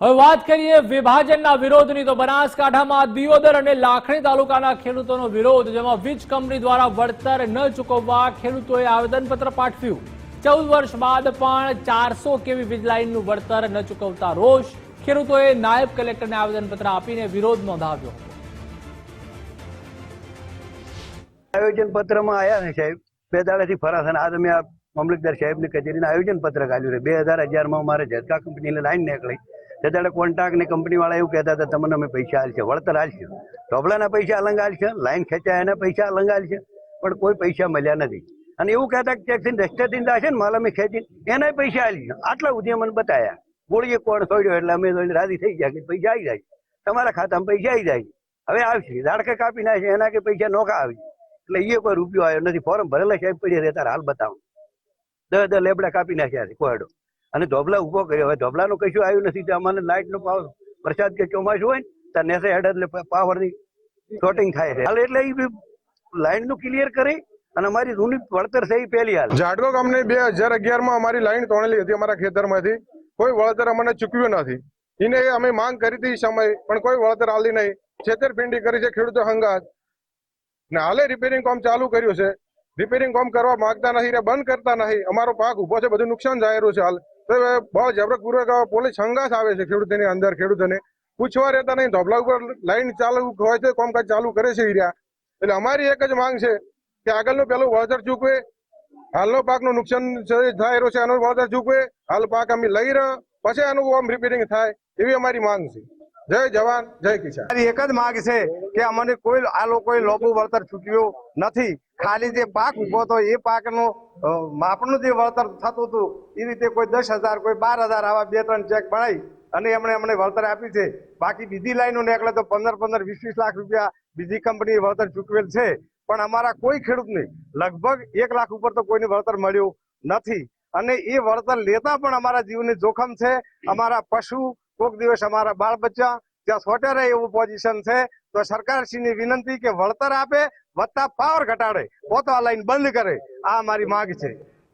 હવે વાત કરીએ વિભાજનના વિરોધની, તો બનાસકાંઠામાં દિયોદર અને લાખણી તાલુકાના ખેડૂતોનો વિરોધ, જેમાં વીજ કંપની દ્વારા વળતર ન ચૂકવવા ખેડૂતોએ આવેદનપત્ર પાઠવ્યું. ચૌદ વર્ષ બાદ પણ ચારસો કેવી વીજ લાઇનનું વળતર ન ચૂકવતા રોષ ખેડૂતોએ નાયબ કલેક્ટરને આવેદનપત્ર આપીને વિરોધ નોંધાવ્યો આયોજન પત્રમાં આવ્યા ને સાહેબ, બે દાડાથી ફરાશે અને આજ અમે આ સાહેબની કચેરીને આયોજન પત્ર કાઢ્યું છે. બે હજાર અગિયારમાં મારે ઝટકા કંપનીની લાઈન નીકળી. તે દાડે કોન્ટ્રાક્ટ ને કંપની વાળા એવું કહેતા હતા, તમને અમે પૈસા હાલશે વળતર હાલશે ઢોબલાના પૈસા અલંગ હાલશે લાઈન ખેંચાય એના પૈસા અલંગ હાલશે પણ કોઈ પૈસા મળ્યા નથી. અને એવું કહેતા કે ટેક્સી રસ્તેથી જશે ને માલ અમે ખેંચીને એના પૈસા હાલશે આટલા ઉદ્યમ મને બતાયા. ગોળીએ કોણ છોડ્યો એટલે અમે રાજી થઈ ગયા કે પૈસા આવી જાય. તમારા ખાતામાં પૈસા આવી જાય. હવે આવશે. ઝાડકે કાપી નાખશે. એના કે પૈસા નોખા આવી એટલે એ કોઈ રૂપિયો આવ્યો નથી. ફોર્મ ભરેલા સાહેબ પડી તારે હાલ બતાવો. દસ દસ લેબડા કાપી નાખ્યા છે. કોયડો અને ધોબલા ઊભો કર્યો. હવે ધોબલાનું કશું આવ્યું નથી. તો અમારે લાઇટનો પાવર વરસાદ કે ચોમાસું હોય ને ત્યાં નેસે હેડ એટલે પાવરની શોર્ટિંગ થાય છે. હાલ એટલે એ લાઇનનું ક્લિયર કરી અને અમારી જૂની વળતર છે એ પહેલી હાલ. ઝાડકો કંપની બે હજાર અગિયારમાં અમારી લાઇન તોડેલી હતી અમારા ખેતરમાંથી. કોઈ વળતર અમને ચૂકવ્યું નથી. એને અમે માંગ કરી હતી સમય, પણ કોઈ વળતર આલી નહીં. છેતરપિંડી કરી છે ખેડૂતો હંગાત. ને હાલે રિપેરિંગ કામ ચાલુ કર્યું છે. રિપેરિંગ કામ કરવા માંગતા નથી બંધ કરતા નથી. અમારો પાક ઊભો છે, બધું નુકસાન રહ્યું છે હાલ. બહુ જબરપૂર્વક પોલીસ સંઘાસ આવે છે ખેડૂતોની અંદર, ખેડૂતોને. પૂછવા રહેતા નહીં ધોબલા ઉપર લાઈન ચાલુ હોય છે કામકાજ ચાલુ કરે છે રહ્યા એટલે અમારી એક જ માંગ છે કે આગળનું પેલું વળતર ચૂકવે. હાલનો પાકનું નુકસાન થાય છે એનું વળતર ચૂકવે. હાલ પાક અમે લઈ રહ્યા, પછી આનું આમ રિપેરિંગ થાય, એવી અમારી માંગ છે. જય જવાન, જય કિસાન. એક જ માંગ છે કે અમને કોઈ આ લોકોએ લોબુ વળતર ચૂક્યું નથી. ખાલી જે પાક ઊભો હતો એ પાકનો માપનું જે વળતર થતું હતું, એ રીતે કોઈ દસ હજાર, કોઈ બાર હજાર આવા બે, ત્રણ ચેક ભણાઈ અને એમણે અમને વળતર આપી છે. બાકી બીજી લાઈનો નીકળે તો પંદર પંદર, વીસ વીસ લાખ રૂપિયા બીજી કંપની વળતર ચૂકવેલ છે. પણ અમારા કોઈ ખેડૂતને લગભગ એક લાખ ઉપર તો કોઈને વળતર મળ્યું નથી. અને એ વળતર લેતા પણ અમારા જીવને જોખમ છે. અમારા પશુ કોક દિવસ અમારા બાળ બચ્ચા ત્યાં સોટે રહે એવું પોઝિશન છે, તો સરકારશ્રીની વિનંતી કે વળતર આપે, વત્તા પાવર ઘટાડે પોતા લાઈન બંધ કરે. આ મારી માંગ છે.